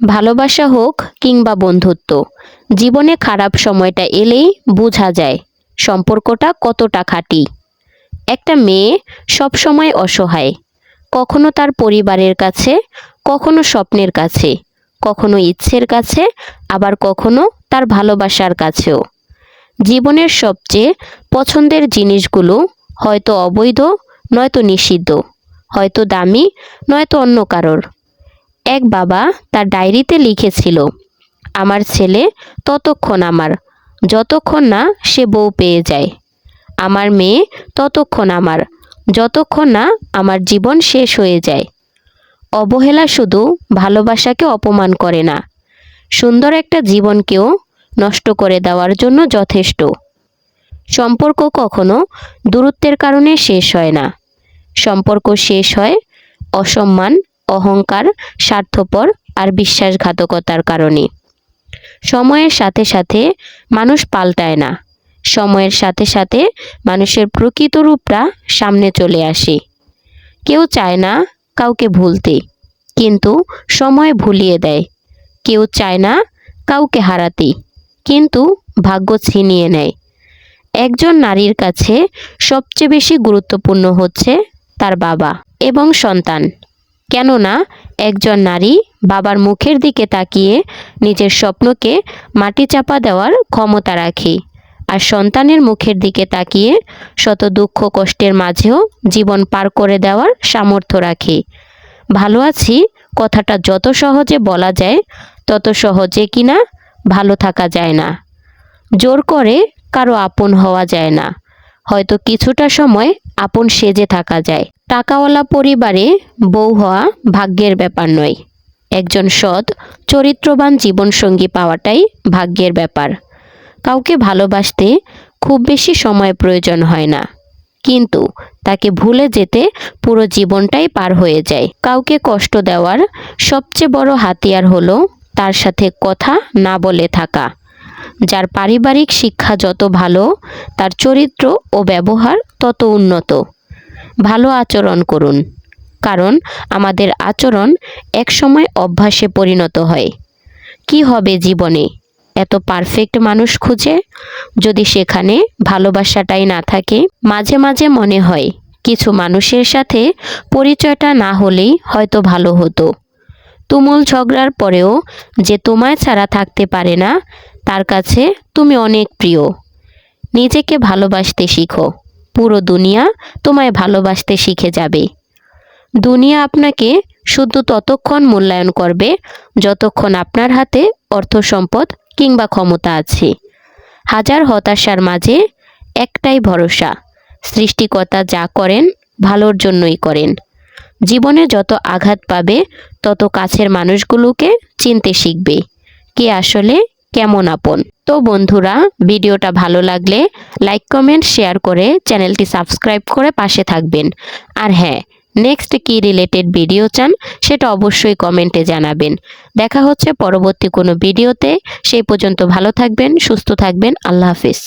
ভালোবাসা হোক কিংবা বন্ধুত্ব, জীবনে খারাপ সময়টা এলেই বোঝা যায় সম্পর্কটা কতটা খাঁটি। একটা মেয়ে সব সময় অসহায়, কখনো তার পরিবারের কাছে, কখনো স্বপ্নের কাছে, কখনো ইচ্ছের কাছে, আবার কখনো তার ভালোবাসার কাছেও। জীবনের সবচেয়ে পছন্দের জিনিসগুলো হয়তো অবৈধ, নয়তো নিষিদ্ধ, হয়তো দামি, নয়তো অন্য কারোর। এক বাবা তার ডায়েরিতে লিখেছিল, আমার ছেলে ততক্ষণ আমার, যতক্ষণ না সে বউ পেয়ে যায়। আমার মেয়ে ততক্ষণ আমার, যতক্ষণ না আমার জীবন শেষ হয়ে যায়। অবহেলা শুধু ভালোবাসাকে অপমান করে না, সুন্দর একটা জীবনকেও নষ্ট করে দেওয়ার জন্য যথেষ্ট। সম্পর্ক কখনো দূরত্বের কারণে শেষ হয় না। সম্পর্ক শেষ হয় অসম্মান অহংকার স্বার্থপর আর বিশ্বাসঘাতকতার কারণে। সময়ের সাথে সাথে মানুষ পাল্টায় না। সময়ের সাথে সাথে মানুষের প্রকৃত রূপটা সামনে চলে আসে। কেউ চায় না কাউকে ভুলতে, কিন্তু সময় ভুলিয়ে দেয়। কেউ চায় না কাউকে হারাতে, কিন্তু ভাগ্য ছিনিয়ে নেয়। একজন নারীর কাছে সবচেয়ে বেশি গুরুত্বপূর্ণ হচ্ছে তার বাবা এবং সন্তান। কেননা একজন নারী বাবার মুখের দিকে তাকিয়ে নিজের স্বপ্নকে মাটি চাপা দেওয়ার ক্ষমতা রাখে আর সন্তানের মুখের দিকে তাকিয়ে শত দুঃখ কষ্টের মাঝেও জীবন পার করে দেওয়ার সামর্থ্য রাখে। ভালো আছি, কথাটা যত সহজে বলা যায়, তত সহজে কিনা ভালো থাকা যায় না। জোর করে কারও আপন হওয়া যায় না। হয়তো কিছুটা সময় আপন সেজে থাকা যায়। টাকাওয়ালা পরিবারে বউ হওয়া ভাগ্যের ব্যাপার নয়। একজন সৎ, চরিত্রবান জীবনসঙ্গী পাওয়াটাই ভাগ্যের ব্যাপার। কাউকে ভালোবাসতে খুব বেশি সময় প্রয়োজন হয় না। কিন্তু তাকে ভুলে যেতে পুরো জীবনটাই পার হয়ে যায়। কাউকে কষ্ট দেওয়ার সবচেয়ে বড় হাতিয়ার হলো তার সাথে কথা না বলে থাকা। যার পারিবারিক শিক্ষা যত ভালো, তার চরিত্র ও ব্যবহার তত উন্নত। ভালো আচরণ করুন, কারণ আমাদের আচরণ একসময় অভ্যাসে পরিণত হয়। কি হবে জীবনে? এত পারফেক্ট মানুষ খুঁজে? যদি সেখানে ভালোবাসাটাই না থাকে, মাঝে মাঝে মনে হয় কিছু মানুষের সাথে পরিচয়টা না হলেই হয়তো ভালো হতো। তুমুল ঝগড়ার পরেও যে তোমায় ছাড়া থাকতে পারে না তার কাছে, তুমি অনেক প্রিয়। নিজেকে ভালোবাসতে শিখো। পুরো দুনিয়া তোমায় ভালোবাসতে শিখে যাবে। দুনিয়া আপনাকে শুধু ততক্ষণ মূল্যায়ন করবে যতক্ষণ আপনার হাতে অর্থ সম্পদ কিংবা ক্ষমতা আছে। হাজার হতাশার মাঝে একটাই ভরসা, সৃষ্টিকর্তা যা করেন ভালোর জন্যই করেন। জীবনে যত আঘাত পাবে, তত কাছের মানুষগুলোকে চিনতে শিখবে। কে আসলে কেমন আপন? তো বন্ধুরা, ভিডিওটা ভালো লাগলে লাইক কমেন্ট শেয়ার করে চ্যানেলটি সাবস্ক্রাইব করে পাশে থাকবেন। আর হ্যাঁ নেক্সট কি রিলেটেড ভিডিও চান সেটা অবশ্যই কমেন্টে জানাবেন। দেখা হচ্ছে পরবর্তী কোনো ভিডিওতে সেই পর্যন্ত ভালো থাকবেন, সুস্থ থাকবেন, আল্লাহ হাফিজ।